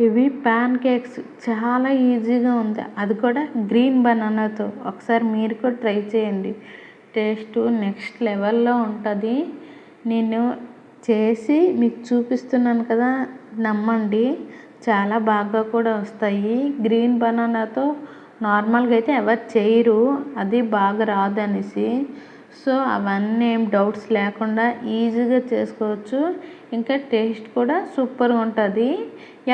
ఇవి pan cakes చాలా ఈజీగా ఉంది. అది కూడా గ్రీన్ బనానాతో. ఒకసారి మీరు కూడా ట్రై చేయండి. టేస్ట్ నెక్స్ట్ లెవెల్లో ఉంటుంది. నేను చేసి మీకు చూపిస్తున్నాను కదా నమ్మండి. చాలా బాగా కూడా వస్తాయి. గ్రీన్ బనానాతో నార్మల్గా అయితే ఎవరు చేయరు. అది బాగా రాదనేసి. సో అవన్నీ ఏం డౌట్స్ లేకుండా ఈజీగా చేసుకోవచ్చు. ఇంకా టేస్ట్ కూడా సూపర్గా ఉంటుంది.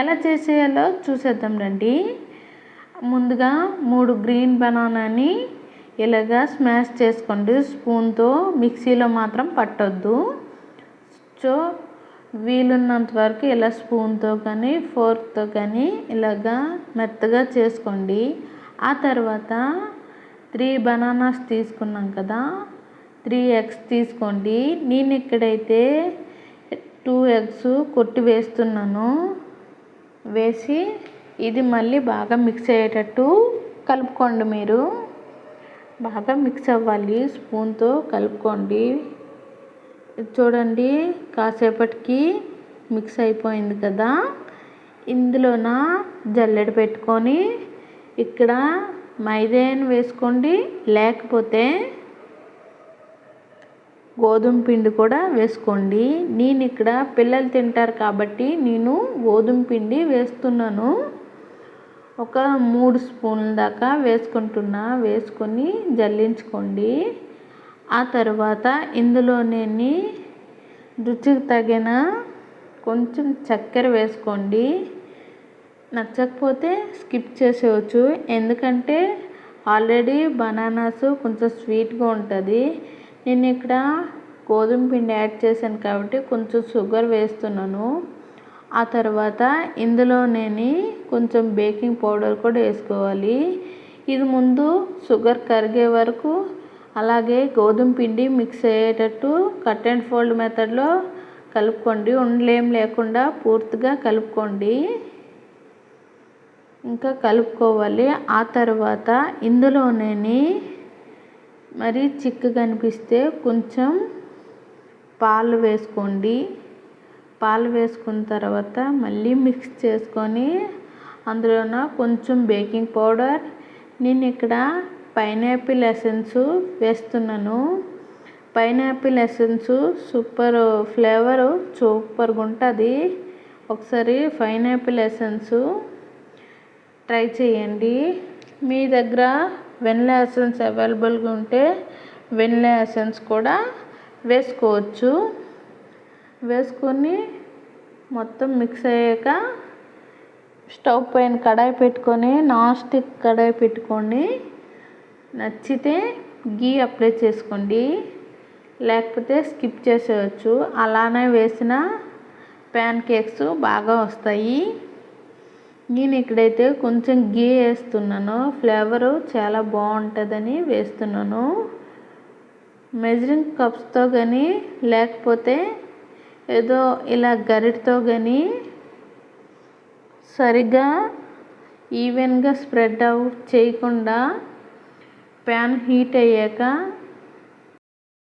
ఎలా చేసేయాలో చూసేద్దాం రండి. ముందుగా మూడు గ్రీన్ బనానాని ఇలాగా స్మాష్ చేసుకోండి. స్పూన్తో మిక్సీలో మాత్రం పట్టొద్దు. సో వీలున్నంత వరకు ఇలా స్పూన్తో కానీ ఫోర్క్తో కానీ ఇలాగా మెత్తగా చేసుకోండి. ఆ తర్వాత త్రీ బనానాస్ తీసుకున్నాం కదా త్రీ ఎగ్స్ తీసుకోండి. నేను ఇక్కడైతే టూ ఎగ్స్ కొట్టి వేస్తున్నాను. వేసి ఇది మళ్ళీ బాగా మిక్స్ అయ్యేటట్టు కలుపుకోండి మీరు. బాగా మిక్స్ అవ్వాలి. స్పూన్తో కలుపుకోండి. చూడండి కాసేపటికి మిక్స్ అయిపోయింది కదా. ఇందులోన జల్లెడ పెట్టుకొని ఇక్కడ మైదేన్ వేసుకోండి. లేకపోతే గోధుమ పిండి కూడా వేసుకోండి. నేను ఇక్కడ పిల్లలు తింటారు కాబట్టి నేను గోధుమ పిండి వేస్తున్నాను. ఒక మూడు స్పూన్ల దాకా వేసుకుంటున్నా. వేసుకొని జల్లించుకోండి. ఆ తర్వాత ఇందులోనే రుచికి తగిన కొంచెం చక్కెర వేసుకోండి. నచ్చకపోతే స్కిప్ చేసేయచ్చు. ఎందుకంటే ఆల్రెడీ బనానాస్ కొంచెం స్వీట్గా ఉంటుంది. నేను ఇక్కడ గోధుమ పిండి యాడ్ చేశాను కాబట్టి కొంచెం షుగర్ వేస్తున్నాను. ఆ తర్వాత ఇందులో నేను కొంచెం బేకింగ్ పౌడర్ కూడా వేసుకోవాలి. ఇది ముందు షుగర్ కరిగే వరకు అలాగే గోధుమ పిండి మిక్స్ అయ్యేటట్టు కట్ అండ్ ఫోల్డ్ మెథడ్లో కలుపుకోండి. ఉండలేం లేకుండా పూర్తిగా కలుపుకోండి. ఇంకా కలుపుకోవాలి. ఆ తర్వాత ఇందులోనే మరి చిక్కగా అనిపిస్తే కొంచెం పాలు వేసుకోండి. పాలు వేసుకున్న తర్వాత మళ్ళీ మిక్స్ చేసుకొని అందులోన కొంచెం బేకింగ్ పౌడర్. నేను ఇక్కడ పైనాపిల్ ఎసెన్స్ వేస్తున్నాను. పైనాపిల్ ఎసెన్స్ సూపర్ ఫ్లేవర్ సూపర్గా ఉంటుంది. ఒకసారి పైనాపిల్ ఎసెన్స్ ట్రై చేయండి. మీ దగ్గర వెనిలా ఎసెన్స్ అవైలబుల్గా ఉంటే వెనిలా ఎసెన్స్ కూడా వేసుకోవచ్చు. వేసుకొని మొత్తం మిక్స్ అయ్యాక స్టవ్ పైన కడాయి పెట్టుకొని నాన్ స్టిక్ కడాయి పెట్టుకొని నచ్చితే గీ అప్లై చేసుకోండి. లేకపోతే స్కిప్ చేసేయచ్చు. అలానే వేసిన ప్యాన్ కేక్స్ బాగా వస్తాయి. నేను ఇక్కడైతే కొంచెం గీ వేస్తున్నాను. ఫ్లేవరు చాలా బాగుంటుందని వేస్తున్నాను. మెజరింగ్ కప్స్తో కానీ లేకపోతే ఏదో ఇలా గరిటతో కానీ సరిగ్గా ఈవెన్గా స్ప్రెడ్ అవు చేయకుండా ప్యాన్ హీట్ అయ్యాక